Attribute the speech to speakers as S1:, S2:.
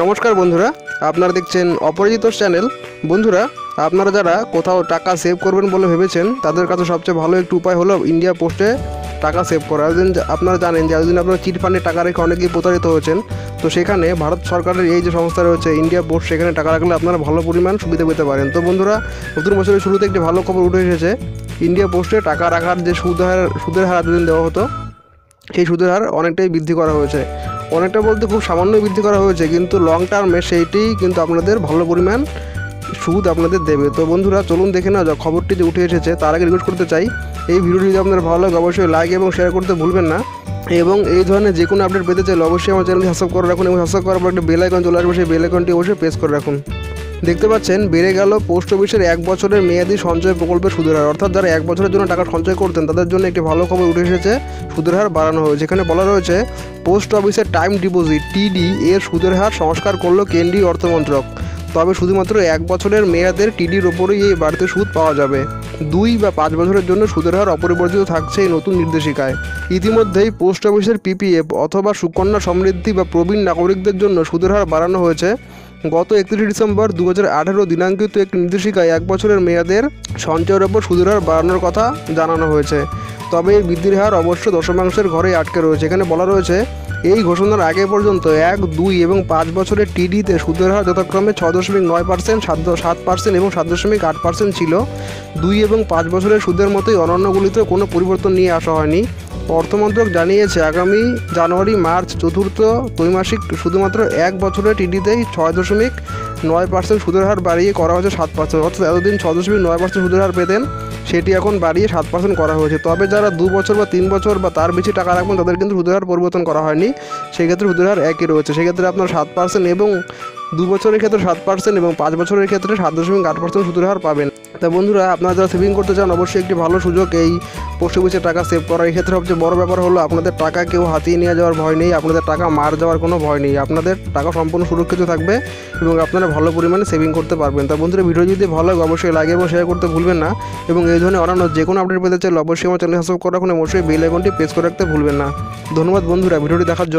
S1: নমস্কার বন্ধুরা, আপনারা দেখছেন অপরাজিত চ্যানেল। বন্ধুরা, আপনারা যারা কোথাও টাকা সেভ করবেন বলে ভেবেছেন, তাদের কাছে সবচেয়ে ভালো একটি উপায় হলো ইন্ডিয়া পোস্টে টাকা সেভ করা। এতদিন আপনারা জানেন যে, এতদিন আপনারা চিট ফান্ডে টাকা রেখে অনেকেই প্রতারিত হয়েছেন, তো সেখানে ভারত সরকারের এই যে সংস্থা রয়েছে, ইন্ডিয়া পোস্ট, সেখানে টাকা রাখলে আপনারা ভালো পরিমাণ সুবিধা পেতে পারেন। তো বন্ধুরা, নতুন বছরের শুরুতে একটি ভালো খবর উঠে এসেছে, ইন্ডিয়া পোস্টে টাকা রাখার যে সুদ হার, সুদের হার এতদিন দেওয়া হতো, সেই সুদের হার অনেকটাই বৃদ্ধি করা হয়েছে। অনেকটা বলতে খুব সামান্য বৃদ্ধি করা হয়েছে, কিন্তু লং টার্মে সেইটি কিন্তু আপনাদের ভালো পরিমাণ সুদ আপনাদের দেবে। তো বন্ধুরা, চলুন দেখে না খবরটি যে উঠে এসেছে, তার আগে রিকোয়েস্ট করতে চাই, এই ভিডিওটি যদি আপনার ভালো লাগে, অবশ্যই লাইক এবং শেয়ার করতে ভুলবেন না। এবং এই ধরনের যে কোনো আপডেট পেতে চাইলে অবশ্যই আমার চ্যানেলটি সাবস্ক্রাইব করে রাখুন এবং সাবস্ক্রাইব করার পর একটা বেল আইকন চলে আসবে, সেই বেল আইকনটি অবশ্যই প্রেস করে রাখুন। দেখতে পাচ্ছেন, বেড়ে গেল পোস্ট অফিসের এক বছরের মেয়াদি সঞ্চয় প্রকল্পের সুদের হার। অর্থাৎ যারা এক বছরের জন্য টাকা সঞ্চয় করতেন, তাদের জন্য একটি ভালো খবর উঠে এসেছে, সুদের হার বাড়ানো হয়েছে। এখানে বলা রয়েছে, পোস্ট অফিসের টাইম ডিপোজিট, টিডি, এর সুদের হার সংস্কার করল কেন্দ্রীয় অর্থমন্ত্রক। তবে শুধুমাত্র এক বছরের মেয়াদের টিডির ওপরেই এই বাড়তি সুদ পাওয়া যাবে। দুই বা পাঁচ বছরের জন্য সুদের হার অপরিবর্তিত থাকছে এই নতুন নির্দেশিকায়। ইতিমধ্যেই পোস্ট অফিসের পিপিএফ অথবা সুকন্যা সমৃদ্ধি বা প্রবীণ নাগরিকদের জন্য সুদের হার বাড়ানো হয়েছে। গত একত্রিশে ডিসেম্বর দু হাজার আঠেরো দিনাঙ্কিত একটি নির্দেশিকায় এক বছরের মেয়াদের সঞ্চয়ের ওপর সুদের হার বাড়ানোর কথা জানানো হয়েছে। তবে এই বৃদ্ধির হার অবশ্য দশমাংশের ঘরে আটকে রয়েছে। এখানে বলা রয়েছে, এই ঘোষণার আগে পর্যন্ত এক, দুই এবং পাঁচ বছরের টিডিতে সুদের হার যথাক্রমে ছ দশমিক নয় পার্সেন্ট, সাত সাত পার্সেন্ট এবং সাত দশমিক আট পার্সেন্ট ছিল। দুই এবং পাঁচ বছরের সুদের মতোই অন্যান্যগুলিতে কোনো পরিবর্তন নিয়ে আসা হয়নি। অর্থমন্ত্রক জানিয়েছে, আগামী জানুয়ারি, মার্চ, চতুর্থ ত্রৈমাসিক শুধুমাত্র এক বছরের টিডিতেই ছয় দশমিক নয় পার্সেন্ট সুদের হার বাড়িয়ে করা হয়েছে সাত পার্সেন্ট। অর্থাৎ এতদিন ছ দশমিক নয় পার্সেন্ট সুদের হার পেতেন, সেটি এখন বাড়িয়ে সাত পার্সেন্ট করা হয়েছে। তবে যারা দু বছর বা তিন বছর বা তার বেশি টাকা রাখবেন, তাদের কিন্তু সুদের হার পরিবর্তন করা হয়নি। সেক্ষেত্রে সুদের হার একই রয়েছে। সেক্ষেত্রে আপনার সাত পার্সেন্ট এবং দু বছরের ক্ষেত্রে সাত পার্সেন্ট এবং পাঁচ বছরের ক্ষেত্রে সাত দশমিক আট পার্সেন্ট সুদের হার পাবেন। তা বন্ধুরা, আপনারা যারা সেভিং করতে চান, অবশ্যই একটি ভালো সুযোগ। এই পোস্ট অফিসে টাকা সেভ করার ক্ষেত্রে সবচেয়ে বড় ব্যাপার হলো, আপনাদের টাকা কেউ হাতিয়ে নিয়ে যাওয়ার ভয় নেই, আপনাদের টাকা মার যাওয়ার কোনো ভয় নেই। আপনাদের টাকা সম্পূর্ণ সুরক্ষিত থাকবে এবং আপনারা ভালো পরিমাণে সেভিং করতে পারবেন। তা বন্ধুরা, ভিডিও যদি ভালো লাগে, অবশ্যই লাগে এবং শেয়ার করতে ভুলবেন না। এবং এই ধরনের অন্যান্য যে কোনো আপডেট পেতে চাইলে, অবশ্যই আমার চ্যানেল সাবস্ক্রাইব করে রাখুন অবশ্যই বেল আইকনটি প্রেস করে রাখতে ভুলবেন না। ধন্যবাদ বন্ধুরা, ভিডিওটি দেখার জন্য।